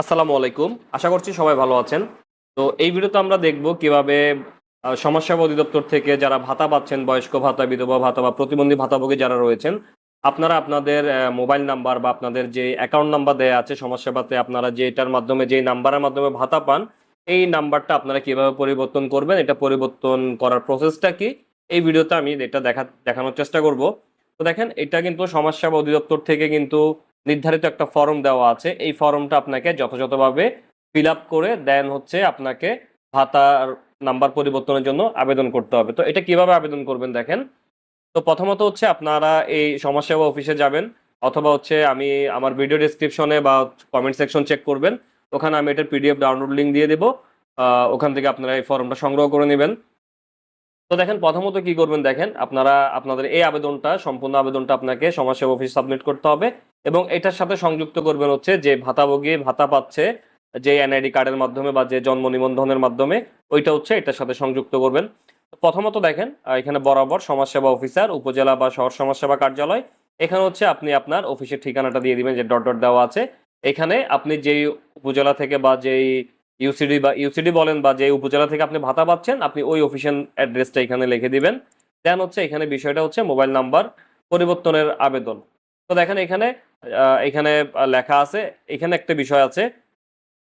আসসালামু আলাইকুম। আশা করছি সবাই ভালো আছেন। তো এই ভিডিওতে আমরা দেখব কীভাবে সমাজসেবা অধিদপ্তর থেকে যারা ভাতা পাচ্ছেন, বয়স্ক ভাতা, বিধবা ভাতা বা প্রতিবন্ধী ভাতাভোগী যারা রয়েছেন, আপনারা আপনাদের মোবাইল নাম্বার বা আপনাদের যে অ্যাকাউন্ট নাম্বার দেয়া আছে সমাজসেবাতে, আপনারা যে এটার মাধ্যমে, যে নাম্বারের মাধ্যমে ভাতা পান, এই নাম্বারটা আপনারা কীভাবে পরিবর্তন করবেন, এটা পরিবর্তন করার প্রসেসটা কি, এই ভিডিওতে আমি এটা দেখা, দেখানোর চেষ্টা করব। তো দেখেন, এটা কিন্তু সমাজসেবা অধিদপ্তর থেকে কিন্তু নির্ধারিত একটা ফর্ম দেওয়া আছে। এই ফর্মটা আপনাকে যথাযথভাবে ফিল করে দেন হচ্ছে আপনাকে ভাতার নাম্বার পরিবর্তনের জন্য আবেদন করতে হবে। তো এটা কীভাবে আবেদন করবেন দেখেন? তো প্রথমত হচ্ছে আপনারা এই সমাজসেবা অফিসে যাবেন অথবা হচ্ছে আমি আমার ভিডিও ডিসক্রিপশনে বা কমেন্ট সেকশন চেক করবেন। ওখানে আমি এটার পিডিএফ ডাউনলোড লিঙ্ক দিয়ে দেবো। ওখান থেকে আপনারা এই ফর্মটা সংগ্রহ করে নেবেন। তো দেখেন প্রথমত কি করবেন দেখেন, আপনারা, আপনাদের এই আবেদনটা, সম্পূর্ণ আবেদনটা আপনাকে সমাজসেবা অফিস সাবমিট করতে হবে। এবং এটার সাথে সংযুক্ত করবেন হচ্ছে যে ভাতাভোগী ভাতা পাচ্ছে যে এনআইডি কার্ডের মাধ্যমে বা যে জন্ম নিবন্ধনের মাধ্যমে, ওইটা হচ্ছে এটার সাথে সংযুক্ত করবেন। প্রথমত দেখেন এখানে বরাবর সমাজসেবা অফিসার, উপজেলা বা শহর সমাজসেবা কার্যালয়, এখানে হচ্ছে আপনি আপনার অফিসের ঠিকানাটা দিয়ে দিবেন যে ডট ডট দেওয়া আছে। এখানে আপনি যেই উপজেলা থেকে বা যেই ইউসিডি বা ইউসিডি বলেন বা যে উপজেলা থেকে আপনি ভাতা পাচ্ছেন, আপনি ওই অফিসিয়াল অ্যাড্রেসটা এখানে লিখে দিবেন। দেন হচ্ছে এখানে বিষয়টা হচ্ছে মোবাইল নাম্বার পরিবর্তনের আবেদন। তো দেখেন এখানে এখানে লেখা আছে। এখানে একটা বিষয় আছে।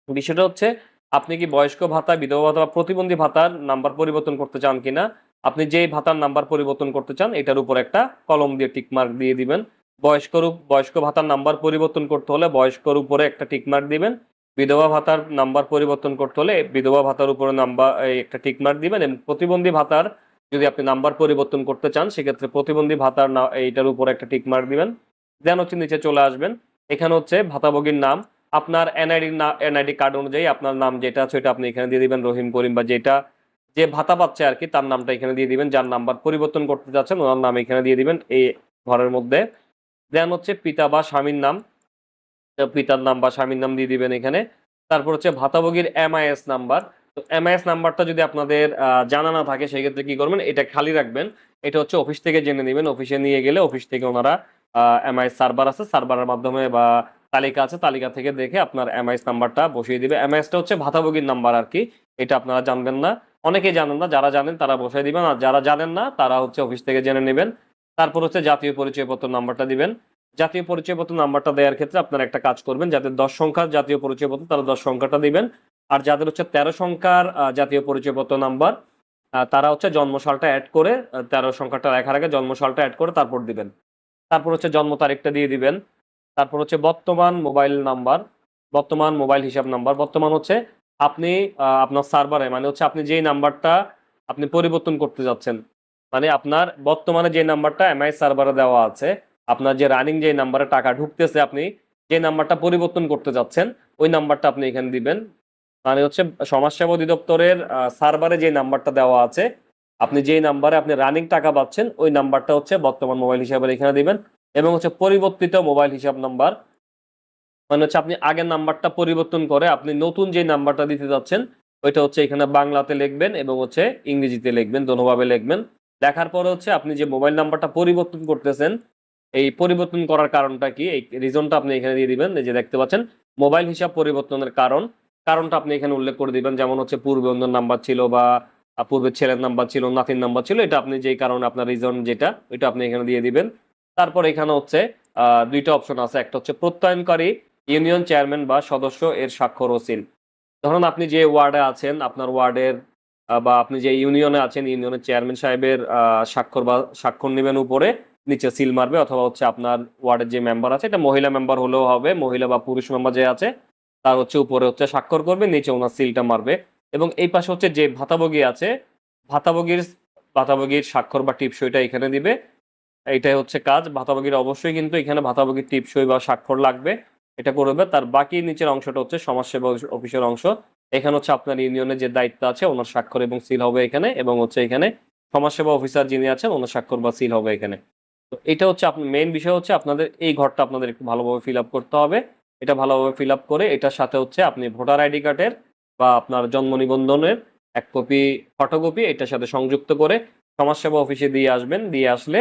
বিষয়টা হচ্ছে, আপনি কি বয়স্ক ভাতা, বিধবা ভাতা বা প্রতিবন্ধী ভাতার নাম্বার পরিবর্তন করতে চান কিনা? আপনি যেই ভাতার নাম্বার পরিবর্তন করতে চান, এটার উপর একটা কলম দিয়ে টিক মার্ক দিয়ে দিবেন। বয়স্কর উপ- বয়স্ক ভাতার নাম্বার পরিবর্তন করতে হলে বয়স্কর উপরে একটা টিক মার্ক দিবেন। বিধবা ভাতার নাম্বার পরিবর্তন করতে হলে বিধবা ভাতার উপরে নাম্বার একটা টিক মার্ক দিবেন এবং প্রতিবন্ধী ভাতার যদি আপনি নাম্বার পরিবর্তন করতে চান, সেক্ষেত্রে প্রতিবন্ধী ভাতার এইটার উপরে একটা টিক মার্ক দিবেন। দেন হচ্ছে নিচে চলে আসবেন। এখানে হচ্ছে ভাতাভোগীর নাম, আপনার এনআইডি এনআইডি কার্ড অনুযায়ী আপনার নাম যেটা আছে ওইটা আপনি এখানে দিয়ে দিবেন, রহিম করিম বা যেটা যে ভাতা পাচ্ছে আর কি, তার নামটা এখানে দিয়ে দিবেন, যার নাম্বার পরিবর্তন করতে যাচ্ছেন, ওনার নাম এখানে দিয়ে দিবেন এই ঘরের মধ্যে। দেন হচ্ছে পিতা বা স্বামীর নাম পিতার নাম বা স্বামীর নাম দিয়ে দিবেন এখানে। তারপর হচ্ছে ভাতাভোগীর এমআইএস নাম্বার তো এমআইএস নাম্বারটা যদি আপনাদের জানা না থাকে, সেক্ষেত্রে কি করবেন, এটা খালি রাখবেন। এটা হচ্ছে অফিস থেকে জেনে নেবেন, অফিসে নিয়ে গেলে অফিস থেকে ওনারা এমআইএস সার্ভার আছে সার্ভারের মাধ্যমে বা তালিকা আছে, তালিকা থেকে দেখে আপনার এমআইএস নাম্বারটা বসিয়ে দিবে। এমআইএসটা হচ্ছে ভাতাভোগীর নাম্বার আর কি, এটা আপনারা জানবেন না। অনেকেই জানেন না, যারা জানেন তারা বসিয়ে দিবেন, আর যারা জানেন না, তারা হচ্ছে অফিস থেকে জেনে নেবেন। তারপর হচ্ছে জাতীয় পরিচয়পত্র নাম্বারটা দিবেন। জাতীয় পরিচয়পত্র নাম্বারটা দেওয়ার ক্ষেত্রে আপনারা একটা কাজ করবেন যাদের দশ সংখ্যার জাতীয় পরিচয়পত্র, তারা দশ সংখ্যাটা দিবেন। আর যাদের হচ্ছে তেরো সংখ্যার জাতীয় পরিচয়পত্র নাম্বার তারা হচ্ছে জন্মসালটা অ্যাড করে তেরো সংখ্যাটা লেখার আগে জন্মসালটা অ্যাড করে তারপর দিবেন। তারপর হচ্ছে জন্ম তারিখটা দিয়ে দিবেন। তারপর হচ্ছে বর্তমান মোবাইল নাম্বার, বর্তমান মোবাইল হিসাব নাম্বার। বর্তমান হচ্ছে আপনি আপনার সার্ভারে মানে হচ্ছে আপনি যেই নাম্বারটা আপনি পরিবর্তন করতে যাচ্ছেন মানে আপনার বর্তমানে যে নাম্বারটা এমআই সার্ভারে দেওয়া আছে, আপনার যে রানিং যে নাম্বারে টাকা ঢুকতেছে, আপনি যে নাম্বারটা পরিবর্তন করতে যাচ্ছেন, ওই নাম্বারটা আপনি এখানে দিবেন। মানে হচ্ছে সমাজসেবা অধিদপ্তরের সার্ভারে যে নাম্বারটা দেওয়া আছে আপনি যেই নাম্বারে আপনি রানিং টাকা পাচ্ছেন, ওই নাম্বারটা হচ্ছে বর্তমান মোবাইল হিসাবে এখানে দিবেন এবং হচ্ছে পরিবর্তিত মোবাইল হিসাব নাম্বার মানে হচ্ছে আপনি আগের নাম্বারটা পরিবর্তন করে আপনি নতুন যে নাম্বারটা দিতে যাচ্ছেন, ওইটা হচ্ছে এখানে বাংলাতে লিখবেন এবং হচ্ছে ইংরেজিতে লিখবেন, দোনোভাবে লিখবেন। লেখার পরে হচ্ছে আপনি যে মোবাইল নাম্বারটা পরিবর্তন করতেছেন, এই পরিবর্তন করার কারণটা কি? এই রিজনটা আপনি এখানে দিয়ে দিবেন যে দেখতে পাচ্ছেন মোবাইল হিসাব পরিবর্তনের কারণ। কারণটা আপনি এখানে উল্লেখ করে দিবেন, যেমন হচ্ছে পূর্বে অন্য নাম্বার ছিল বা পূর্বে ছেলের নাম্বার ছিল, নাতির নাম্বার ছিল, এটা আপনি যেই কারণে আপনার রিজন যেটা, ওইটা আপনি এখানে দিয়ে দিবেন। তারপর এখানে হচ্ছে দুইটা অপশন আছে। একটা হচ্ছে প্রত্যয়নকারী ইউনিয়ন চেয়ারম্যান বা সদস্য এর স্বাক্ষর ও সিল ধরুন আপনি যে ওয়ার্ডে আছেন, আপনার ওয়ার্ডের বা আপনি যে ইউনিয়নে আছেন ইউনিয়নের চেয়ারম্যান সাহেবের স্বাক্ষর বা স্বাক্ষর নেবেন উপরে, নিচে সিল মারবে অথবা হচ্ছে আপনার ওয়ার্ডের যে মেম্বার আছে, এটা মহিলা মেম্বার হলেও হবে, মহিলা বা পুরুষ মেম্বার যে আছে, তার হচ্ছে উপরে হচ্ছে স্বাক্ষর করবে, নিচে ওনার সিলটা মারবে। এবং এই পাশে হচ্ছে যে ভাতাভোগী আছে ভাতাভোগীর ভাতাভোগীর স্বাক্ষর বা টিপসইটা এখানে দিবে। এইটাই হচ্ছে কাজ। ভাতাভোগীর অবশ্যই কিন্তু এখানে ভাতাভোগীর টিপসই বা স্বাক্ষর লাগবে। এটা করবে তার বাকি নিচের অংশটা হচ্ছে সমাজসেবা অফিসের অংশ। এখানে হচ্ছে আপনার ইউনিয়নের যে দায়িত্ব আছে, ওনার স্বাক্ষর এবং সিল হবে এখানে এবং হচ্ছে এখানে সমাজসেবা অফিসার যিনি আছেন, ওনার স্বাক্ষর বা সিল হবে এখানে। তো এটা হচ্ছে আপনার মেইন বিষয় হচ্ছে আপনাদের এই ঘরটা আপনাদের একটু ভালোভাবে ফিল করতে হবে। এটা ভালোভাবে ফিল করে এটার সাথে হচ্ছে আপনি ভোটার আইডি কার্ডের বা আপনার জন্ম নিবন্ধনের এক কপি ফটোকপি এটার সাথে সংযুক্ত করে সমাজসেবা অফিসে দিয়ে আসবেন। দিয়ে আসলে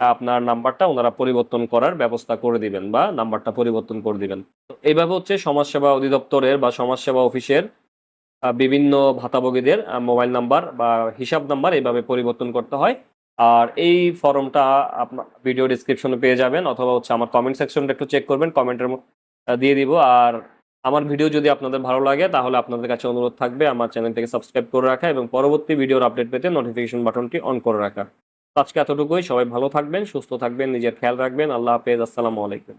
আপনার নাম্বারটা ওনারা পরিবর্তন করার ব্যবস্থা করে দিবেন বা নাম্বারটা পরিবর্তন করে দিবেন। তো এইভাবে হচ্ছে সমাজসেবা অধিদপ্তরের বা সমাজসেবা অফিসের বিভিন্ন ভাতাভোগীদের মোবাইল নাম্বার বা হিসাব নাম্বার এইভাবে পরিবর্তন করতে হয়। আর এই ফর্মটা আপনার ভিডিও ডিসক্রিপশনে পেয়ে যাবেন অথবা হচ্ছে আমার কমেন্ট সেকশনটা একটু চেক করবেন কমেন্টের দিয়ে দিব। আর আমার ভিডিও যদি আপনাদের ভালো লাগে, তাহলে আপনাদের কাছে অনুরোধ থাকবে আমার চ্যানেল থেকে সাবস্ক্রাইব করে রাখা এবং পরবর্তী ভিডিওর আপডেট পেতে নোটিফিকেশন বাটনটি অন করে রাখা। আজকে এতটুকুই, সবাই ভালো থাকবেন, সুস্থ থাকবেন, নিজের খেয়াল রাখবেন। আল্লাহ হাফেজ, আসসালামু আলাইকুম।